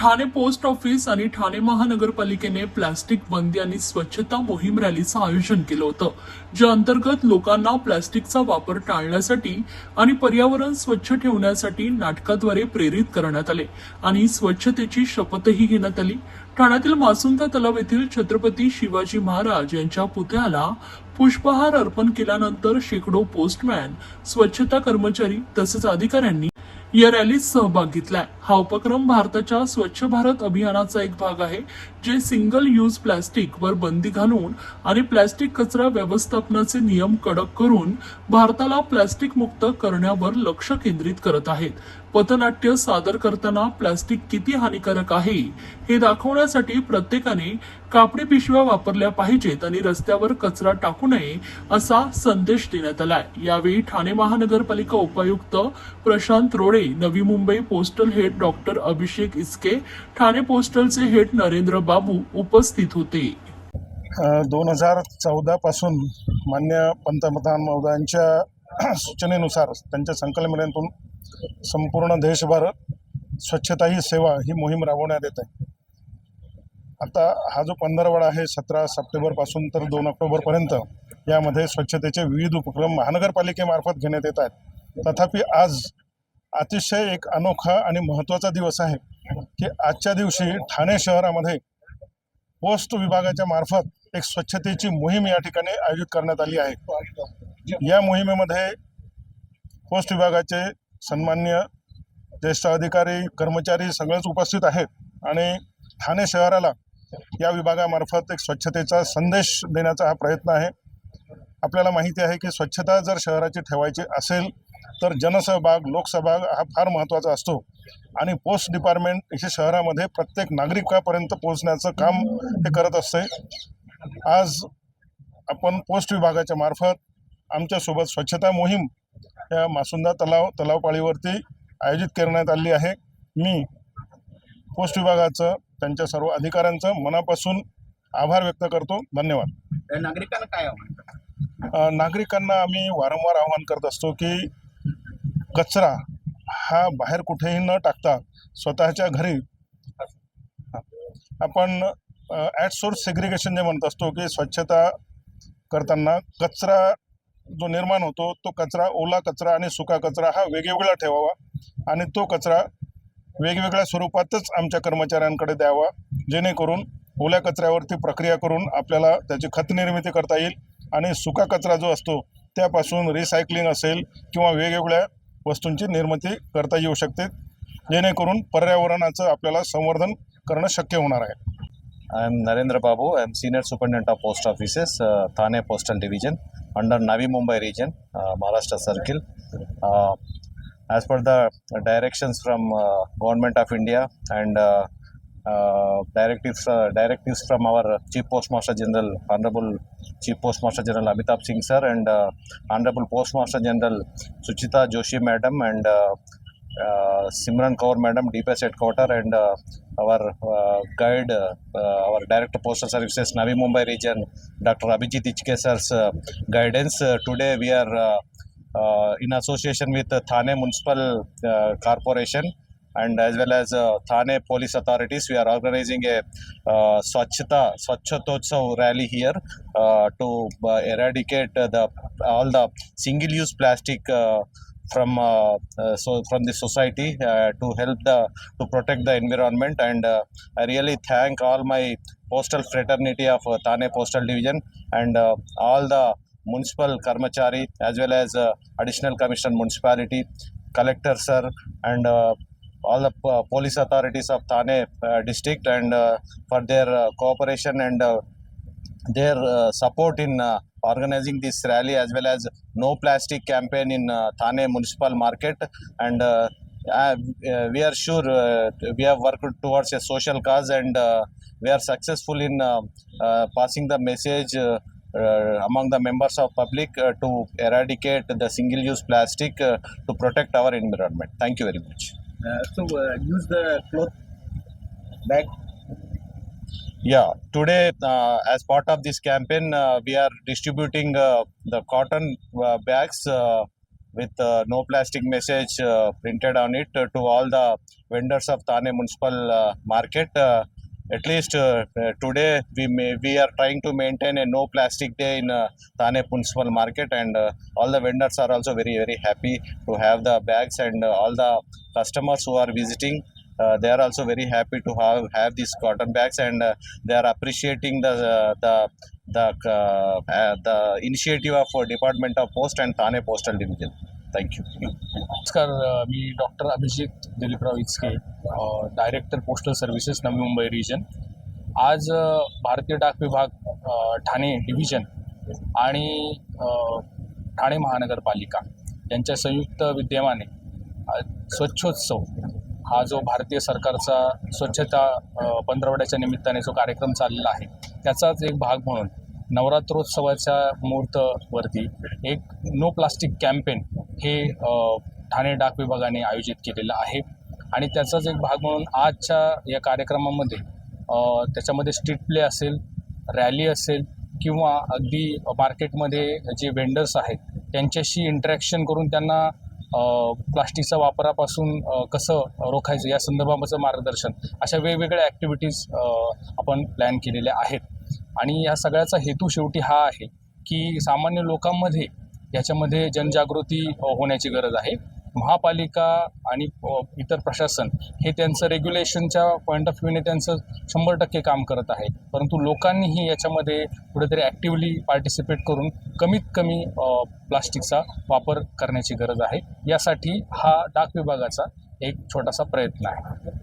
Thane post office आणि ठाणे महानगरपालिकेने plastic बंदी आणि स्वच्छता मोहीम रॅलीचं आयोजन केलं होतं ज्या अंतर्गत लोकांना प्लास्टिकचा वापर टाळण्यासाठी आणि पर्यावरण स्वच्छ ठेवण्यासाठी नाटकाद्वारे प्रेरित करण्यात आले. आणि स्वच्छतेची शपथही घेण्यात आली. ठाण्यातील मासुंदा तलाव येथील छत्रपती शिवाजी महाराज यांच्या पुतळ्याला पुष्पहार अर्पण केल्यानंतर शेकडो पोस्टमॅन स्वच्छता कर्मचारी तसेच अधिकाऱ्यांनी या रॅलीत सहभाग घेतलाय. हा उपक्रम भारताच्या स्वच्छ भारत अभियानाचा एक भाग आहे जे सिंगल यूज प्लॅस्टिक वर बंदी घालून आणि प्लॅस्टिक कचरा व्यवस्थापनाचे नियम कडक करून भारताला प्लॅस्टिक मुक्त करण्यावर लक्ष केंद्रित करत आहेत. पथनाट्य सादर करताना प्लास्टिक किती हानिकारक आहे हे दाखवण्यासाठी प्रत्येकाने कापडी पिशव्या वापरल्या पाहिजेत आणि रस्त्यावर कचरा टाकू नये असा संदेश देण्यात आलाय. यावेळी ठाणे महानगरपालिका उपायुक्त Prashant Rode Navi Mumbai postal head doctor Abhishek Ichke Thane पोस्टलचे head Narendra Babu उपस्थित होते. दोन हजार चौदा पासून मान्य पंतप्रधान महोदयांच्या सूचनेनुसार त्यांच्या संकल्पनेतून संपूर्ण देशभर स्वच्छता ही सेवा ही मोहीम राबवण्यात येत आहे. आता हा जो पंधरवडा आहे सतरा सप्टेंबरपासून तर दोन ऑक्टोबरपर्यंत यामध्ये स्वच्छतेचे विविध उपक्रम महानगरपालिकेमार्फत घेण्यात येत आहेत. तथापि आज अतिशय एक अनोखा आणि महत्त्वाचा दिवस आहे की आजच्या दिवशी ठाणे शहरामध्ये पोस्ट विभागाच्या मार्फत एक स्वच्छतेची मोहीम या ठिकाणी आयोजित करण्यात आली आहे. या मोहिमेमध्ये पोस्ट विभागाचे सन्मान्य ज्येष्ठ अधिकारी कर्मचारी सगळेच उपस्थित आहेत आणि ठाणे शहराला या विभागामार्फत एक स्वच्छतेचा संदेश देण्याचा हा प्रयत्न आहे. आपल्याला माहिती आहे की स्वच्छता जर शहराची ठेवायची असेल तर जनसहभाग लोकसहभाग हा फार महत्त्वाचा असतो. आणि पोस्ट डिपार्टमेंट हे शहरामध्ये प्रत्येक नागरिकापर्यंत पोहोचण्याचं काम हे करत असते. आज आपण पोस्ट विभागाच्या मार्फत आमच्यासोबत स्वच्छता मोहीम या मासुंदा तलाव तलावपाळीवरती आयोजित करण्यात आली आहे. मी पोस्ट विभागाचं त्यांच्या सर्व अधिकाऱ्यांचं मनापासून आभार व्यक्त करतो. धन्यवाद. नागरिकांना काय आव्हान नागरिकांना आम्ही वारंवार आवाहन करत असतो की कचरा हा बाहेर कुठेही न टाकता स्वतःच्या घरी आपण ॲट सोर्स सेग्रिगेशन जे म्हणत असतो की स्वच्छता करताना कचरा जो निर्माण होतो तो कचरा ओला कचरा आणि सुका कचरा हा वेगवेगळा ठेवावा आणि तो कचरा वेगवेगळ्या स्वरूपातच आमच्या कर्मचाऱ्यांकडे द्यावा जेणेकरून ओल्या कचऱ्यावरती प्रक्रिया करून आपल्याला त्याची खतनिर्मिती करता येईल आणि सुका कचरा जो असतो त्यापासून रिसायकलिंग असेल किंवा वेगवेगळ्या वस्तूंची निर्मिती करता येऊ शकते जेणेकरून पर्यावरणाचं आपल्याला संवर्धन करणं शक्य होणार आहे. I am Narendra Babu. I am Senior Superintendent of Post Offices, uh, Thane Postal Division, under Navi Mumbai region, uh, Maharashtra Circle. Uh, as per the directions from Government of India and uh, uh, directives, uh, directives from our Chief Postmaster General, Honorable Chief Postmaster General Amitabh Singh sir, and uh, Honorable Postmaster General Suchita Joshi madam, and uh, Simran Kaur madam, DPS headquarter, and our guide, our Director Postal Services, Navi Mumbai region, Dr. Abhijit Ichke sir's guidance. Today we are in association with Thane Municipal Corporation and as well as uh, Thane Police Authorities, we are organizing a uh, Swachhata Swachhatotsav rally here uh, to uh, eradicate the all the single-use plastic uh, from uh, uh, so from the society uh, to help the to protect the environment. And I really thank all my postal fraternity of Thane Postal Division and all the municipal karmachari as well as additional commissioner municipality collector sir and all the police authorities of Thane uh, district and uh, for their uh, cooperation and uh, their uh, support in uh, organizing this rally as well as no plastic campaign in uh, Thane municipal market. And uh, uh, we are sure uh, we have worked towards a social cause and uh, we are successful in uh, uh, passing the message uh, uh, among the members of public uh, to eradicate the single use plastic uh, to protect our environment. Thank you very much. So uh, use the cloth bag Yeah, today uh, as part of this campaign, uh, we are distributing uh, the cotton uh, bags uh, with uh, no plastic message uh, printed on it uh, to all the vendors of Thane Municipal uh, Market. Uh, at least uh, uh, today we may, we are trying to maintain a no plastic day in uh, Thane Municipal Market, and uh, all the vendors are also very very happy to have the bags, and uh, all the customers who are visiting. They are also very happy to have, have these cotton bags and uh, they are appreciating the uh, the the uh, uh, the initiative of uh, Department of Post and Thane Postal Division. Thank you. नमस्कार मी doctor Abhijit Dilipraao Ichke director postal services Navi Mumbai region आज भारतीय डाक विभाग Thane division आणि ठाणे महानगरपालिका यांच्या संयुक्त विद्यमाने स्वच्छोत्सव हा जो भारतीय सरकारचा स्वच्छता पंधरवड्याच्या निमित्ताने जो कार्यक्रम चाललेला आहे त्याचाच एक भाग म्हणून नवरात्रोत्सवाच्या मुहूर्तवरती एक नो प्लास्टिक कॅम्पेन हे ठाणे डाक विभागाने आयोजित केलेलं आहे. आणि त्याचाच एक भाग म्हणून आजच्या या कार्यक्रमामध्ये त्याच्यामध्ये स्ट्रीट प्ले असेल रॅली असेल किंवा अगदी मार्केटमध्ये जे वेंडर्स आहेत त्यांच्याशी इंटरॅक्शन करून त्यांना प्लास्टिकच्या वापरापासून कसं रोखायचं या संदर्भाचं मार्गदर्शन अशा वेगवेगळ्या ॲक्टिव्हिटीज आपण प्लॅन केलेल्या आहेत. आणि या सगळ्याचा हेतू शेवटी हा आहे की सामान्य लोकांमध्ये याच्यामध्ये जनजागृती होण्याची गरज आहे. महापालिका आणि इतर प्रशासन हे त्यांचं रेग्युलेशनच्या पॉईंट ऑफ व्ह्यूने त्यांचं शंभर टक्के काम करत आहे. परंतु लोकांनीही याच्यामध्ये कुठेतरी ॲक्टिव्हली पार्टिसिपेट करून कमीत कमी प्लास्टिकचा वापर करण्याची गरज आहे. यासाठी हा डाक विभागाचा एक छोटासा प्रयत्न आहे.